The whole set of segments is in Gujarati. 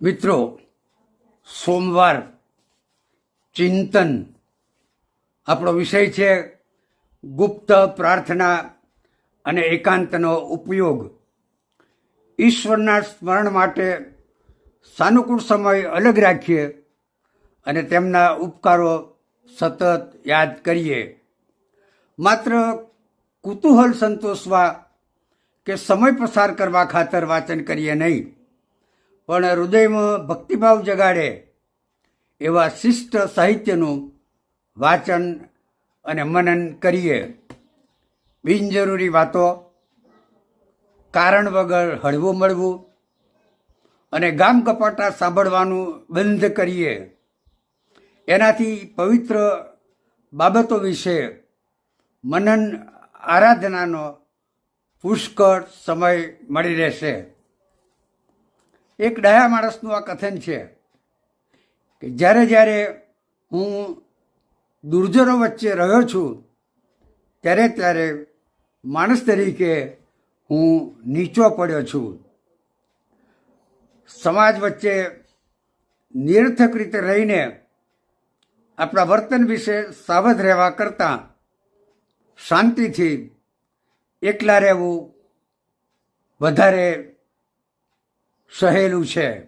મિત્રો, સોમવાર, ચિંતન. આપણો વિષય છે ગુપ્ત પ્રાર્થના અને એકાંતનો ઉપયોગ. ઈશ્વરના સ્મરણ માટે સાનુકૂળ સમય અલગ રાખીએ અને તેમના ઉપકારો સતત યાદ કરીએ. માત્ર કુતૂહલ સંતોષવા કે સમય પસાર કરવા ખાતર વાંચન કરીએ નહીં. પણ હૃદયમાં ભક્તિભાવ જગાડે એવા શિષ્ટ સાહિત્યનું વાચન અને મનન કરીએ. બિનજરૂરી વાતો, કારણ વગર હળવું મળવું અને ગામ કપાટા સાંભળવાનું બંધ કરીએ. એનાથી પવિત્ર બાબતો વિશે મનન આરાધનાનો પુષ્કળ સમય મળી રહેશે. એક ડાયા માણસનું આ કથન છે કે જ્યારે જ્યારે હું દુર્જનો વચ્ચે રહ્યો છું, ત્યારે ત્યારે માણસ તરીકે હું નીચો પડ્યો છું. સમાજ વચ્ચે નિરર્થક રીતે રહીને આપણા વર્તન વિશે સાવધ રહેવા કરતાં શાંતિથી એકલા રહેવું વધારે સહેલું છે.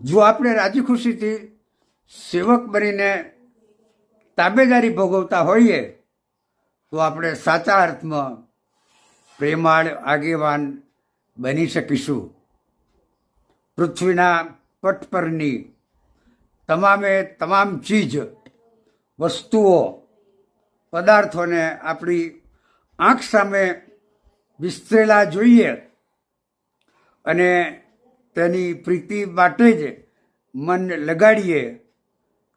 જો આપણે રાજી ખુશીથી સેવક બનીને તાબેદારી ભોગવતા હોઈએ, તો આપણે સાચા અર્થમાં પ્રેમાળ, આગેવાન બની શકીશું. પૃથ્વીના પટ પરની તમામે તમામ ચીજ, વસ્તુઓ, પદાર્થોને આપણી આંખ સામે વિસ્તરેલા જોઈએ. અને તેની પ્રીતિ માટે જ મન લગાડીએ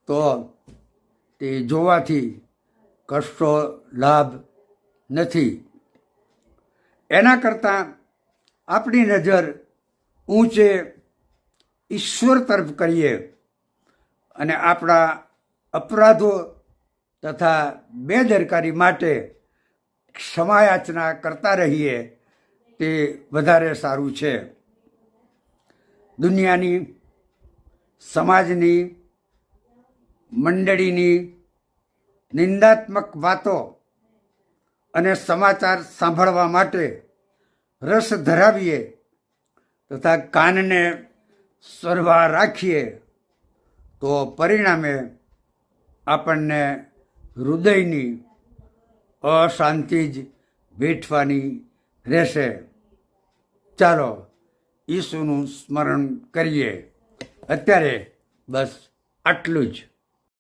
તો તે જોવાથી કશો લાભ નથી. એના કરતાં આપણી નજર ઊંચે ઈશ્વર તરફ કરીએ અને આપણા અપરાધો તથા બેદરકારી માટે ક્ષમાયાચના કરતા રહીએ તે વધારે સારું છે. દુનિયાની, સમાજની, મંડળીની નિંદાત્મક વાતો અને સમાચાર સાંભળવા માટે રસ ધરાવીએ તથા કાનને સરવા રાખીએ, તો પરિણામે આપણને હૃદયની અશાંતિ જ વેઠવાની રહેશે. ચાલો ઈસુનું સ્મરણ કરીએ. અત્યારે બસ આટલું જ.